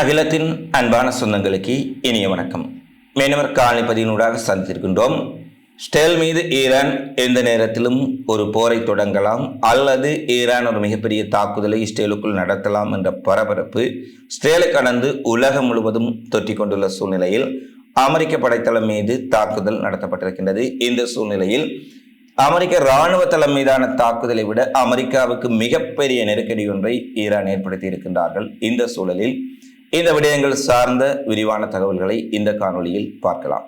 அகிலத்தின் அன்பான சொந்தங்களுக்கு இனிய வணக்கம். மீனவர் பதினூடாக சந்தித்திருக்கின்றோம். ஸ்டேல் மீது ஈரான் எந்த நேரத்திலும் ஒரு போரை தொடங்கலாம் அல்லது ஈரான் ஒரு மிகப்பெரிய தாக்குதலை ஸ்டேலுக்குள் நடத்தலாம் என்ற பரபரப்பு ஸ்டேலை கடந்து உலகம் முழுவதும் தொற்றி கொண்டுள்ள சூழ்நிலையில் அமெரிக்க படைத்தளம் மீது தாக்குதல் நடத்தப்பட்டிருக்கின்றது. இந்த சூழ்நிலையில் அமெரிக்க இராணுவ தளம் மீதான தாக்குதலை விட அமெரிக்காவுக்கு மிகப்பெரிய நெருக்கடி ஒன்றை ஈரான் ஏற்படுத்தி இருக்கின்றார்கள் இந்த சூழலில் இந்த விடயங்கள் சார்ந்த விரிவான தகவல்களை இந்த காணொளியில் பார்க்கலாம்.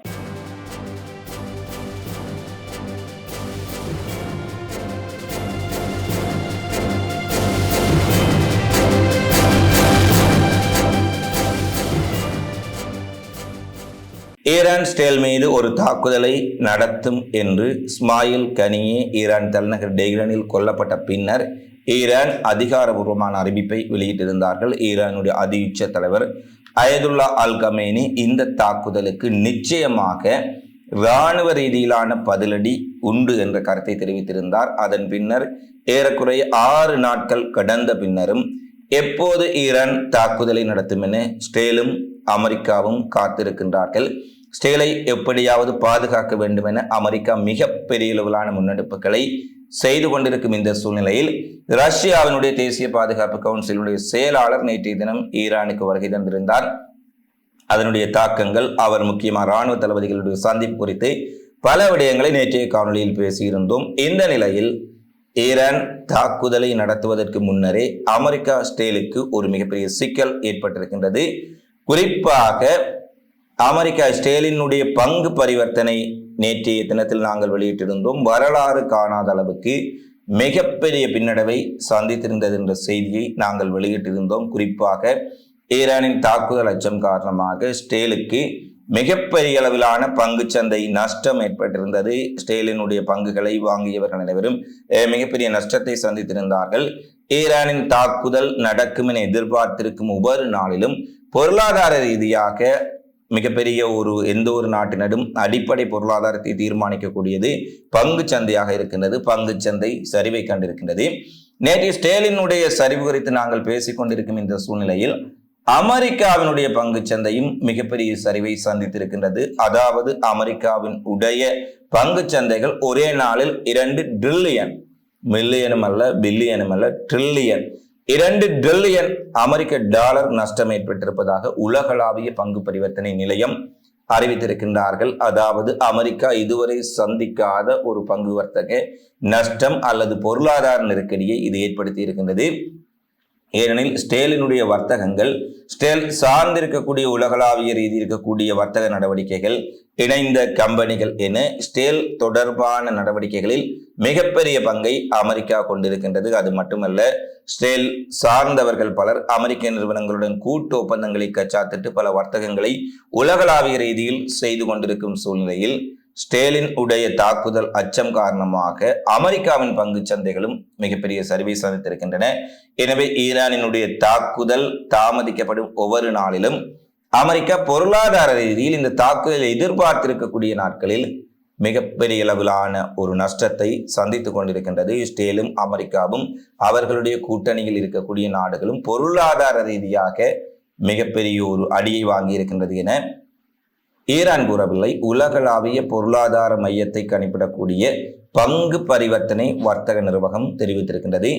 ஈரான் ஸ்டேல் மீது ஒரு தாக்குதலை நடத்தும் என்று ஸ்மாயில் கனியே ஈரான் தலைநகர் டெஹ்ரானில் கொல்லப்பட்ட பின்னர் ஈரான் அதிகாரபூர்வமான அறிவிப்பை வெளியிட்டிருந்தார்கள். ஈரானுடைய அதி உச்ச தலைவர் அயதுல்லா அல் கமேனி இந்த தாக்குதலுக்கு நிச்சயமாக இராணுவ ரீதியிலான பதிலடி உண்டு என்ற கருத்தை தெரிவித்திருந்தார். அதன் பின்னர் ஏறக்குறைய ஆறு நாட்கள் கடந்த பின்னரும் எப்போது ஈரான் தாக்குதலை நடத்தும் என ஸ்டேலும் அமெரிக்காவும் காத்திருக்கின்றார்கள். ஸ்டேலை எப்படியாவது பாதுகாக்க வேண்டும் என அமெரிக்கா மிக பெரிய அளவிலான முன்னெடுப்புகளை செய்து கொண்டிருக்கும் இந்த சூழ்நிலையில் ரஷ்யாவினுடைய தேசிய பாதுகாப்பு கவுன்சிலுடைய செயலாளர் நேற்றைய தினம் ஈரானுக்கு வருகை தந்திருந்தார். அதனுடைய தாக்கங்கள் அவர் முக்கியமாக இராணுவ தளபதிகளுடைய சந்திப்பு குறித்து பல விடயங்களை நேற்றைய காணொலியில் பேசியிருந்தோம். இந்த நிலையில் ஈரான் தாக்குதலை நடத்துவதற்கு முன்னரே அமெரிக்கா ஸ்டேலுக்கு ஒரு மிகப்பெரிய சிக்கல் ஏற்பட்டிருக்கின்றது. குறிப்பாக அமெரிக்கா ஸ்டேலினுடைய பங்கு பரிவர்த்தனை நேற்றைய தினத்தில் நாங்கள் வெளியிட்டிருந்தோம். வரலாறு காணாத அளவுக்கு மிகப்பெரிய பின்னடைவை சந்தித்திருந்தது என்ற செய்தியை நாங்கள் வெளியிட்டிருந்தோம். குறிப்பாக ஈரானின் தாக்குதல் அச்சம் காரணமாக ஸ்டேலுக்கு மிகப்பெரிய அளவிலான பங்கு சந்தை நஷ்டம் ஏற்பட்டிருந்தது. ஸ்டேலினுடைய பங்குகளை வாங்கியவர்கள் அனைவரும் மிகப்பெரிய நஷ்டத்தை சந்தித்திருந்தார்கள். ஈரானின் தாக்குதல் நடக்கும் என எதிர்பார்த்திருக்கும் ஒவ்வொரு நாளிலும் பொருளாதார ரீதியாக மிகப்பெரிய ஒரு எந்த ஒரு நாட்டினரும் அடிப்படை பொருளாதாரத்தை தீர்மானிக்கக்கூடியது பங்கு சந்தையாக இருக்கின்றது. பங்கு சந்தை சரிவை கண்டிருக்கின்றது. நேற்று ஸ்டேலினுடைய சரிவு குறித்து நாங்கள் பேசிக் கொண்டிருக்கும் இந்த சூழ்நிலையில் அமெரிக்காவினுடைய பங்கு சந்தையும் மிகப்பெரிய சரிவை சந்தித்திருக்கின்றது. அதாவது அமெரிக்காவின் உடைய பங்கு சந்தைகள் ஒரே நாளில் இரண்டு ட்ரில்லியன் மில்லியனும் அல்ல பில்லியனும் அல்ல ட்ரில்லியன் இரண்டு ட்ரில்லியன் அமெரிக்க டாலர் நஷ்டம் ஏற்பட்டிருப்பதாக உலகளாவிய பங்கு பரிவர்த்தனை நிலையம் அறிவித்திருக்கின்றார்கள். அதாவது அமெரிக்கா இதுவரை சந்திக்காத ஒரு பங்கு வர்த்தக நஷ்டம் அல்லது பொருளாதார நெருக்கடியை இது ஏற்படுத்தி இருக்கின்றது. ஏனெனில் ஸ்டேலினுடைய வர்த்தகங்கள் ஸ்டேல் சார்ந்திருக்கக்கூடிய உலகளாவிய ரீதி இருக்கக்கூடிய வர்த்தக நடவடிக்கைகள் இணைந்த கம்பெனிகள் என ஸ்டேல் தொடர்பான நடவடிக்கைகளில் மிகப்பெரிய பங்கை அமெரிக்கா கொண்டிருக்கின்றது. அது மட்டுமல்ல ஸ்டேல் சார்ந்தவர்கள் பலர் அமெரிக்க நிறுவனங்களுடன் கூட்டு ஒப்பந்தங்களை கச்சாத்திட்டு பல வர்த்தகங்களை உலகளாவிய ரீதியில் செய்து கொண்டிருக்கும் சூழ்நிலையில் ஸ்டேலின் உடைய தாக்குதல் அச்சம் காரணமாக அமெரிக்காவின் பங்கு சந்தைகளும் மிகப்பெரிய சரிவை சந்தித்திருக்கின்றன எனவே ஈரானினுடைய தாக்குதல் தாமதிக்கப்படும் ஒவ்வொரு நாளிலும் அமெரிக்கா பொருளாதார ரீதியில் இந்த தாக்குதலை எதிர்பார்த்திருக்கக்கூடிய நாட்களில் மிகப்பெரிய அளவிலான ஒரு நஷ்டத்தை சந்தித்து கொண்டிருக்கின்றது ஸ்டேலும் அமெரிக்காவும். அவர்களுடைய கூட்டணியில் இருக்கக்கூடிய நாடுகளும் பொருளாதார ரீதியாக மிகப்பெரிய ஒரு அடியை வாங்கி இருக்கின்றது என ஈரான் கூறவில்லை. உலகளாவிய பொருளாதார மையத்தை கணிப்பிடக்கூடிய பங்கு பரிவர்த்தனை வர்த்தக நிர்வாகம் தெரிவித்திருக்கின்றது.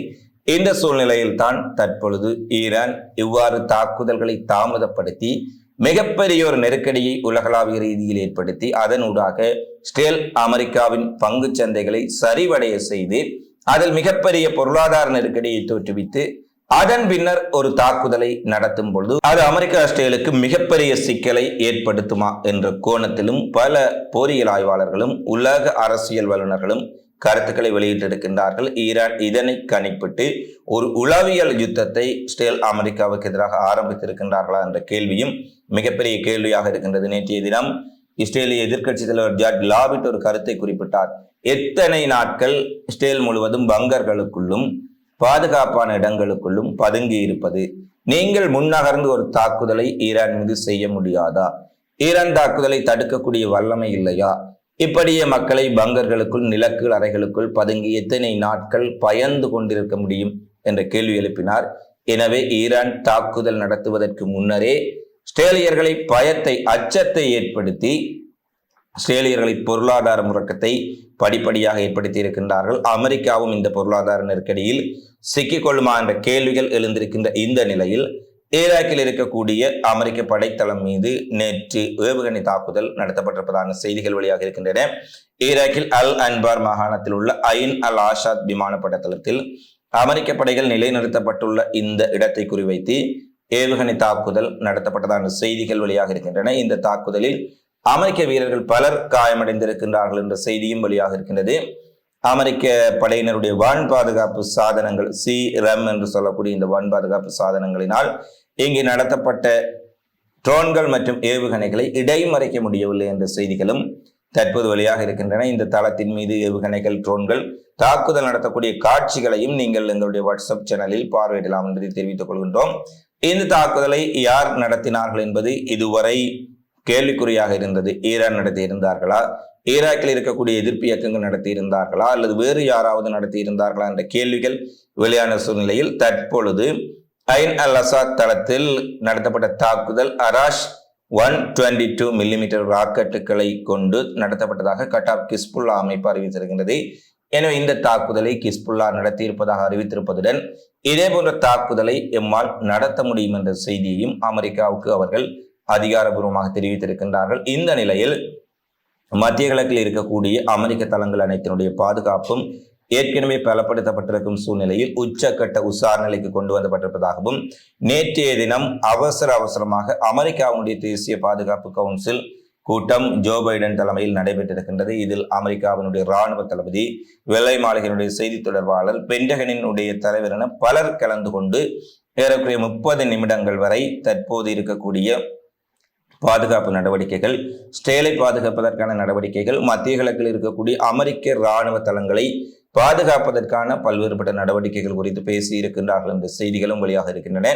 இந்த சூழ்நிலையில்தான் தற்பொழுது ஈரான் இவ்வாறு தாக்குதல்களை தாமதப்படுத்தி மிகப்பெரிய ஒரு நெருக்கடியை உலகளாவிய ரீதியில் ஏற்படுத்தி அதனூடாக ஸ்டேல் அமெரிக்காவின் பங்கு சந்தைகளை சரிவடைய செய்து அதில் மிகப்பெரிய பொருளாதார நெருக்கடியை தோற்றுவித்து அதன் பின்னர் ஒரு தாக்குதலை நடத்தும் பொழுது அது அமெரிக்க ஸ்டேலுக்கு மிகப்பெரிய சிக்கலை ஏற்படுத்துமா என்ற கோணத்திலும் பல போரியல் ஆய்வாளர்களும் உலக அரசியல் வல்லுநர்களும் கருத்துக்களை வெளியிட்டிருக்கின்றார்கள். ஈரான் இதனை கணிப்பிட்டு ஒரு உளவியல் யுத்தத்தை ஸ்டேல் அமெரிக்காவுக்கு எதிராக ஆரம்பித்திருக்கின்றார்களா என்ற கேள்வியும் மிகப்பெரிய கேள்வியாக இருக்கின்றது. நேற்றைய தினம் இஸ்ரேலிய எதிர்க்கட்சி தலைவர் ஜார்ஜ் லாபிட் ஒரு கருத்தை குறிப்பிட்டார். எத்தனை நாட்கள் இஸ்ரேல் முழுவதும் பங்கர்களுக்குள்ளும் பாதுகாப்பான இடங்களுக்குள்ளும் பதுங்கி இருப்பது? நீங்கள் முன்னகர்ந்து ஒரு தாக்குதலை ஈரான் மீது செய்ய முடியாதா? ஈரான் தாக்குதலை தடுக்கக்கூடிய வல்லமை இல்லையா? இப்படியே மக்களை பங்கர்களுக்குள் நிலக்குள் அறைகளுக்குள் பதுங்கி எத்தனை நாட்கள் பயந்து கொண்டிருக்க முடியும் என்ற கேள்வி எழுப்பினார். எனவே ஈரான் தாக்குதல் நடத்துவதற்கு முன்னரே ஸ்டேலியர்களை பயத்தை அச்சத்தை ஏற்படுத்தி இஸ்ரேலியர்களை பொருளாதார முறக்கத்தை படிப்படியாக ஏற்படுத்தி இருக்கின்றார்கள். அமெரிக்காவும் இந்த பொருளாதார நெருக்கடியில் சிக்கிக்கொள்ளுமா என்ற கேள்விகள் எழுந்திருக்கின்ற இந்த நிலையில் ஈராக்கில் இருக்கக்கூடிய அமெரிக்க படைத்தளம் மீது நேற்று ஏவுகணை தாக்குதல் நடத்தப்பட்டிருப்பதான செய்திகள் வெளியாக இருக்கின்றன. ஈராக்கில் அல் அன்பார் மாகாணத்தில் உள்ள ஐன் அல் ஆஷாத் விமான படைத்தளத்தில் அமெரிக்க படைகள் நிலைநிறுத்தப்பட்டுள்ள இந்த இடத்தை குறிவைத்து ஏவுகணை தாக்குதல் நடத்தப்பட்டதான செய்திகள் வெளியாக இருக்கின்றன. இந்த தாக்குதலில் அமெரிக்க வீரர்கள் பலர் காயமடைந்திருக்கின்றார்கள் என்ற செய்தியும் வெளியாக இருக்கின்றது. அமெரிக்க படையினருடைய வான் பாதுகாப்பு சாதனங்கள் சி ரம் என்று சொல்லக்கூடிய இந்த வான் பாதுகாப்பு சாதனங்களினால் இங்கு நடத்தப்பட்ட ட்ரோன்கள் மற்றும் ஏவுகணைகளை இடைமறைக்க முடியவில்லை என்ற செய்திகளும் தற்போது வெளியாக இருக்கின்றன. இந்த தளத்தின் மீது ஏவுகணைகள் ட்ரோன்கள் தாக்குதல் நடத்தக்கூடிய காட்சிகளையும் நீங்கள் எங்களுடைய வாட்ஸ்அப் சேனலில் பார்வையிடலாம் என்பதை தெரிவித்துக் கொள்கின்றோம். இந்த தாக்குதலை யார் நடத்தினார்கள் என்பது இதுவரை கேள்விக்குறியாக இருந்தது. ஈரான் நடத்தியிருந்தார்களா? ஈராக்கில் இருக்கக்கூடிய எதிர்ப்பு இயக்கங்கள் நடத்தி இருந்தார்களா அல்லது வேறு யாராவது நடத்தியிருந்தார்களா என்ற கேள்விகள் வெளியான சூழ்நிலையில் தற்பொழுது ஐன் அல் அசாத் தளத்தில் நடத்தப்பட்ட தாக்குதல் Arash one twenty two millimetre ராக்கெட்டுகளை கொண்டு நடத்தப்பட்டதாக கட்டாப் கிஸ்புல்லா அமைப்பு அறிவித்திருக்கின்றது. எனவே இந்த தாக்குதலை கிஸ்புல்லா நடத்தியிருப்பதாக அறிவித்திருப்பதுடன் இதே போன்ற தாக்குதலை எம்மால் நடத்த முடியும் என்ற செய்தியையும் அமெரிக்காவுக்கு அவர்கள் அதிகாரபூர்வமாக தெரிவித்திருக்கின்றார்கள். இந்த நிலையில் மத்திய கிழக்கில் இருக்கக்கூடிய அமெரிக்க தளங்கள் அனைத்தினுடைய பாதுகாப்பும் ஏற்கனவே பலப்படுத்தப்பட்டிருக்கும் சூழ்நிலையில் உச்சக்கட்ட விசாரணைக்கு கொண்டு வந்தப்பட்டிருப்பதாகவும் நேற்றைய தினம் அவசர அவசரமாக அமெரிக்காவுடைய தேசிய பாதுகாப்பு கவுன்சில் கூட்டம் ஜோ பைடன் தலைமையில் நடைபெற்றிருக்கின்றது. இதில் அமெரிக்காவினுடைய இராணுவ தளபதி வெள்ளை மாளிகையினுடைய செய்தி தொடர்பாளர் பென்டகனினுடைய தலைவர் என பலர் கலந்து கொண்டு ஏறக்குறைய முப்பது நிமிடங்கள் வரை தற்போது இருக்கக்கூடிய பாதுகாப்பு நடவடிக்கைகள் ஸ்டேலை பாதுகாப்பதற்கான நடவடிக்கைகள் மத்திய கிழக்கில் இருக்கக்கூடிய அமெரிக்க இராணுவ தளங்களை பாதுகாப்பதற்கான பல்வேறுபட்ட நடவடிக்கைகள் குறித்து பேசி இருக்கின்றார்கள். என்ற செய்திகளும் வெளியாக இருக்கின்றன.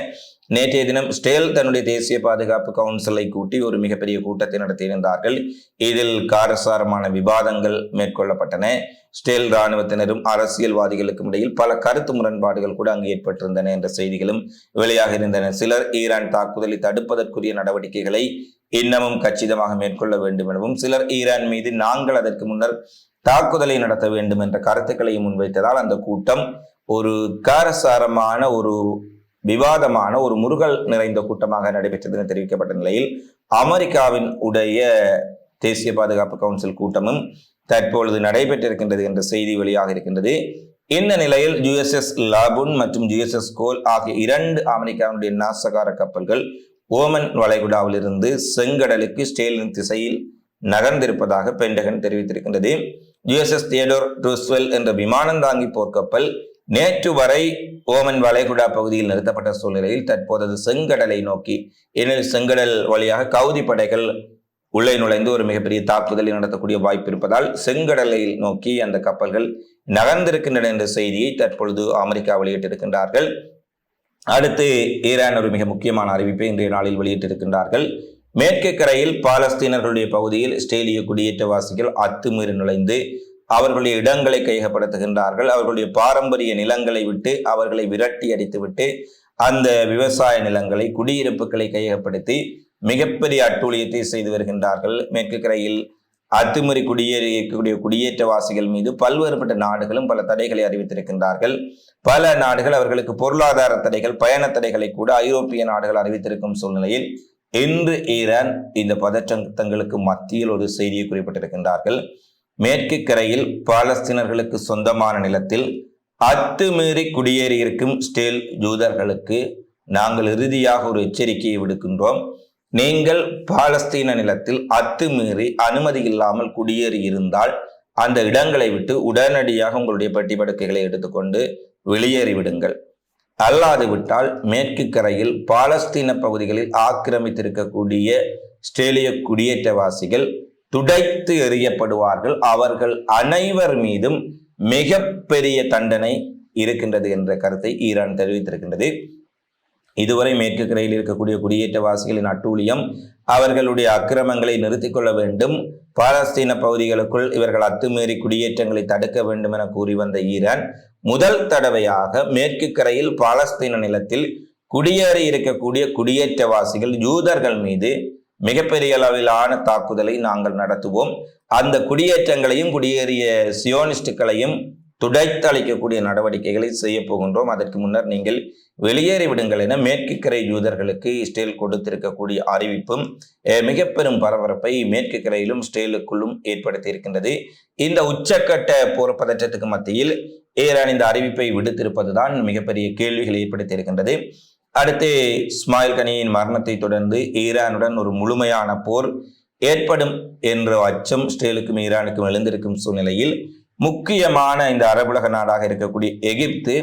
நேற்றைய தினம் ஸ்டேல் தன்னுடைய தேசிய பாதுகாப்பு கவுன்சிலை கூட்டி ஒரு மிகப்பெரிய கூட்டத்தை நடத்தியிருந்தார்கள் இதில் காரசாரமான விவாதங்கள் மேற்கொள்ளப்பட்டன. ஸ்டேல் இராணுவத்தினரும் அரசியல்வாதிகளுக்கும் இடையில் பல கருத்து முரண்பாடுகள் கூட அங்கு ஏற்பட்டிருந்தன என்ற செய்திகளும் வெளியாக இருந்தன. சிலர் ஈரான் தாக்குதலை தடுப்பதற்குரிய நடவடிக்கைகளை இன்னமும் கச்சிதமாக மேற்கொள்ள வேண்டும் எனவும் சிலர் ஈரான் மீது நாங்கள் அதற்கு முன்னர் தாக்குதலை நடத்த வேண்டும் என்ற கருத்துக்களையும் முன்வைத்ததால் அந்த கூட்டம் ஒரு காரசாரமான ஒரு விவாதமான ஒரு முருகல் நிறைந்த கூட்டமாக நடைபெற்றது என தெரிவிக்கப்பட்ட நிலையில் அமெரிக்காவின் உடைய தேசிய பாதுகாப்பு கவுன்சில் கூட்டமும் தற்பொழுது நடைபெற்றிருக்கின்றது என்ற செய்தி வெளியாக இருக்கின்றது. இந்த நிலையில் யுஎஸ்எஸ் லாபுன் மற்றும் யுஎஸ்எஸ் கோல் ஆகிய இரண்டு அமெரிக்காவுடைய நாசகார கப்பல்கள் ஓமன் வளைகுடாவிலிருந்து செங்கடலுக்கு ஸ்டேலின் திசையில் நகர்ந்திருப்பதாக பென்டகன் தெரிவித்திருக்கின்றது. யுஎஸ்எஸ் தியடோர் ரூஸ்வெல் என்ற விமானந்தாங்கி போர்க்கப்பல் நேற்று வரை ஓமன் வளைகுடா பகுதியில் நிறுத்தப்பட்ட சூழ்நிலையில் தற்போது செங்கடலை நோக்கி ஏனெனில் செங்கடல் வழியாக கவுதி படைகள் உள்ளே நுழைந்து ஒரு மிகப்பெரிய தாக்குதலை நடத்தக்கூடிய வாய்ப்பு இருப்பதால் செங்கடலை நோக்கி அந்த கப்பல்கள் நகர்ந்திருக்கின்றன என்ற செய்தியை தற்பொழுது அமெரிக்கா வெளியிட்டிருக்கின்றார்கள். அடுத்து ஈரான் ஒரு மிக முக்கியமான அறிவிப்பை இன்றைய நாளில் வெளியிட்டிருக்கின்றார்கள். மேற்கு கரையில் பாலஸ்தீனர்களுடைய பகுதியில் இஸ்ரேலிய குடியேற்றவாசிகள் அத்துமீறி நுழைந்து அவர்களுடைய இடங்களை கையகப்படுத்துகின்றார்கள். அவர்களுடைய பாரம்பரிய நிலங்களை விட்டு அவர்களை விரட்டி அடித்துவிட்டு அந்த விவசாய நிலங்களை குடியிருப்புகளை கையகப்படுத்தி மிகப்பெரிய அட்டூழியத்தை செய்து வருகின்றார்கள். மேற்கு கரையில் அத்துமீறி குடியேறியக்கூடிய குடியேற்றவாசிகள் மீது பல்வேறுபட்ட நாடுகளும் பல தடைகளை அறிவித்திருக்கின்றார்கள். பல நாடுகள் அவர்களுக்கு பொருளாதார தடைகள் பயண தடைகளை கூட ஐரோப்பிய நாடுகள் அறிவித்திருக்கும் சூழ்நிலையில் இன்று ஈரான் இந்த பதற்றங்களுக்கு மத்தியில் ஒரு செய்தியை குறிப்பிட்டிருக்கின்றார்கள். மேற்கு கரையில் பாலஸ்தீனர்களுக்கு சொந்தமான நிலத்தில் அத்துமீறி குடியேறியிருக்கும் ஸ்டேல் ஜூதர்களுக்கு நாங்கள் இறுதியாக ஒரு எச்சரிக்கையை விடுக்கின்றோம். நீங்கள் பாலஸ்தீன நிலத்தில் அத்துமீறி அனுமதி இல்லாமல் குடியேறி இருந்தால் அந்த இடங்களை விட்டு உடனடியாக உங்களுடைய பெட்டி படுக்கைகளை எடுத்துக்கொண்டு வெளியேறிவிடுங்கள் அல்லாது விட்டால் மேற்கு கரையில் பாலஸ்தீன பகுதிகளில் ஆக்கிரமித்திருக்கக்கூடிய ஸ்ட்ரேலிய குடியேற்றவாசிகள் துடைத்து எறியப்படுவார்கள். அவர்கள் அனைவர் மீதும் மிக பெரிய தண்டனை இருக்கின்றது என்ற கருத்தை ஈரான் தெரிவித்திருக்கின்றது. இதுவரை மேற்கு கரையில் இருக்கக்கூடிய குடியேற்றவாசிகளின் அட்டூழியம் அவர்களுடைய அக்கிரமங்களை நிறுத்திக் கொள்ள வேண்டும். பாலஸ்தீன பகுதிகளுக்குள் இவர்கள் அத்துமீறி குடியேற்றங்களை தடுக்க வேண்டும் என கூறி வந்த ஈரான் முதல் தடவையாக மேற்கு கரையில் பாலஸ்தீன நிலத்தில் குடியேறி இருக்கக்கூடிய குடியேற்றவாசிகள் யூதர்கள் மீது மிகப்பெரிய அளவிலான தாக்குதலை நாங்கள் நடத்துவோம். அந்த குடியேற்றங்களையும் குடியேறிய சியோனிஸ்டுகளையும் துடைத்தளிக்கக்கூடிய நடவடிக்கைகளை செய்ய போகின்றோம். அதற்கு முன்னர் நீங்கள் வெளியேறிவிடுங்கள் என மேற்கு கரை யூதர்களுக்கு இஸ்ரேல் கொடுத்திருக்கக்கூடிய அறிவிப்பும் மிகப்பெரும் மிக பெரும் பரபரப்பை மேற்கு கரையிலும் இஸ்ரேலுக்குள்ளும் ஏற்படுத்தி இருக்கின்றது. இந்த உச்சக்கட்ட போர் பதற்றத்துக்கு மத்தியில் ஈரான் இந்த அறிவிப்பை விடுத்திருப்பதுதான் மிகப்பெரிய கேள்விகளை ஏற்படுத்தி இருக்கின்றது. அடுத்து இஸ்மாயில் கனியின் மரணத்தை தொடர்ந்து ஈரானுடன் ஒரு முழுமையான போர் ஏற்படும் என்ற அச்சம் இஸ்ரேலுக்கும் ஈரானுக்கும் எழுந்திருக்கும் சூழ்நிலையில் முக்கியமான இந்த அரபுலக நாடாக இருக்கக்கூடிய எகிப்து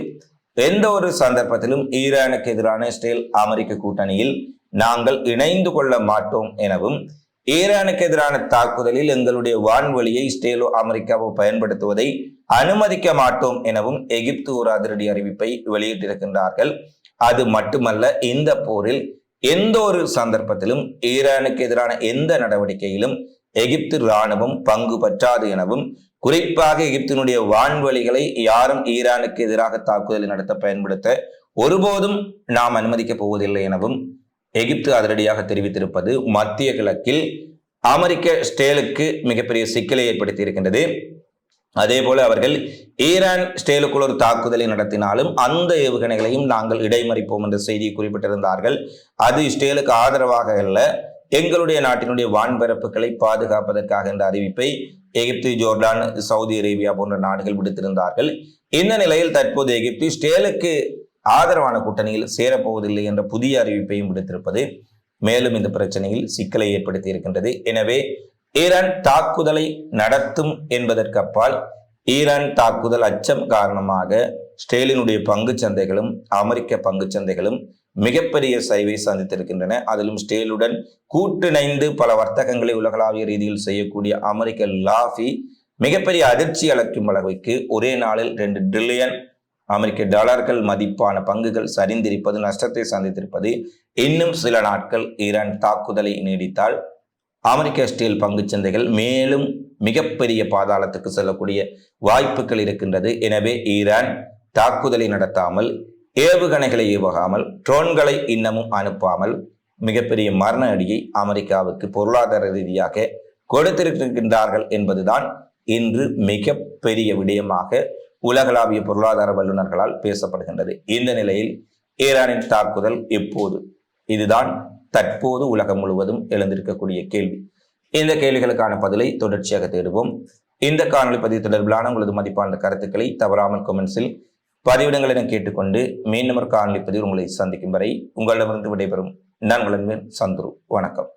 எந்த ஒரு சந்தர்ப்பத்திலும் ஈரானுக்கு எதிரான இஸ்ரேல் அமெரிக்க கூட்டணியில் நாங்கள் இணைந்து கொள்ள மாட்டோம் எனவும் ஈரானுக்கு எதிரான தாக்குதலில் எங்களுடைய வான்வெளியை இஸ்ரேலோ அமெரிக்காவோ பயன்படுத்துவதை அனுமதிக்க மாட்டோம் எனவும் எகிப்து ஒரு அதிரடி அறிவிப்பை வெளியிட்டிருக்கின்றார்கள். அது மட்டுமல்ல இந்த போரில் எந்த ஒரு சந்தர்ப்பத்திலும் ஈரானுக்கு எதிரான எந்த நடவடிக்கையிலும் எகிப்து இராணுவம் பங்கு பற்றாது எனவும் குறிப்பாக எகிப்தினுடைய வான்வழிகளை யாரும் ஈரானுக்கு எதிராக தாக்குதலை நடத்த பயன்படுத்த ஒருபோதும் நாம் அனுமதிக்கப் போவதில்லை எனவும் எகிப்து அதிரடியாக தெரிவித்திருப்பது மத்திய கிழக்கில் அமெரிக்க ஸ்டேலுக்கு மிகப்பெரிய சிக்கலை ஏற்படுத்தி இருக்கின்றது அதே போல அவர்கள் ஈரான் ஸ்டேலுக்குள் ஒரு தாக்குதலை நடத்தினாலும் அந்த ஏவுகணைகளையும் நாங்கள் இடைமறிப்போம் என்ற செய்தியை குறிப்பிட்டிருந்தார்கள். அது ஸ்டேலுக்கு ஆதரவாக அல்ல. எங்களுடைய நாட்டினுடைய வான்பரப்புகளை பாதுகாப்பதற்காக என்ற அறிவிப்பை எகிப்து ஜோர்டான் சவுதி அரேபியா போன்ற நாடுகள் விடுத்திருந்தார்கள். இந்த நிலையில் தற்போது எகிப்து ஸ்டேலுக்கு ஆதரவான கூட்டணியில் சேரப்போவதில்லை என்ற புதிய அறிவிப்பையும் விடுத்திருப்பது மேலும் இந்த பிரச்சனையில் சிக்கலை ஏற்படுத்தி இருக்கின்றது. எனவே ஈரான் தாக்குதலை நடத்தும் என்பதற்கு அப்பால் ஈரான் தாக்குதல் அச்சம் காரணமாக ஸ்டேலினுடைய பங்கு சந்தைகளும் அமெரிக்க பங்குச் சந்தைகளும் மிகப்பெரிய சரிவை சந்தித்திருக்கின்றன அதிலும் ஸ்டேலுடன் கூட்டிணைந்து பல வர்த்தகங்களை உலகளாவிய ரீதியில் செய்யக்கூடிய அமெரிக்க லாஃபி மிகப்பெரிய அதிர்ச்சி அளிக்கும் அளவுக்கு ஒரே நாளில் ரெண்டு டிரில்லியன் அமெரிக்க டாலர்கள் மதிப்பான பங்குகள் சரிந்திருப்பது நஷ்டத்தை சந்தித்திருப்பது இன்னும் சில நாட்கள் ஈரான் தாக்குதலை நீடித்தால் அமெரிக்க ஸ்டீல் பங்குச் சந்தைகள் மேலும் மிகப்பெரிய பாதாளத்துக்கு செல்லக்கூடிய வாய்ப்புகள் இருக்கின்றது. எனவே ஈரான் தாக்குதலை நடத்தாமல் ஏவுகணைகளை ஏவகாமல் ட்ரோன்களை இன்னமும் அனுப்பாமல் மிகப்பெரிய மரண அடியை அமெரிக்காவுக்கு பொருளாதார ரீதியாக கொடுத்திருக்கின்றார்கள் என்பதுதான் இன்று மிக பெரிய விடயமாக உலகளாவிய பொருளாதார வல்லுநர்களால் பேசப்படுகின்றது. இந்த நிலையில் ஈரானின் தாக்குதல் எப்போது? இதுதான் தற்போது உலகம் முழுவதும் எழுந்திருக்கக்கூடிய கேள்வி. இந்த கேள்விகளுக்கான பதிலை தொடர்ச்சியாக தேடுவோம். இந்த காணொளி பதிவு தொடர்பிலான உங்களது மதிப்பான கருத்துக்களை தவறாமல் கொமெண்ட்ஸில் பதிவிடங்கள் என கேட்டுக்கொண்டு மீண்டும் ஒரு காணொலி பதிவு உங்களை சந்திக்கும் வரை உங்களிடமிருந்து விடைபெறும் நான் வளர்வேன் சந்துரு. வணக்கம்.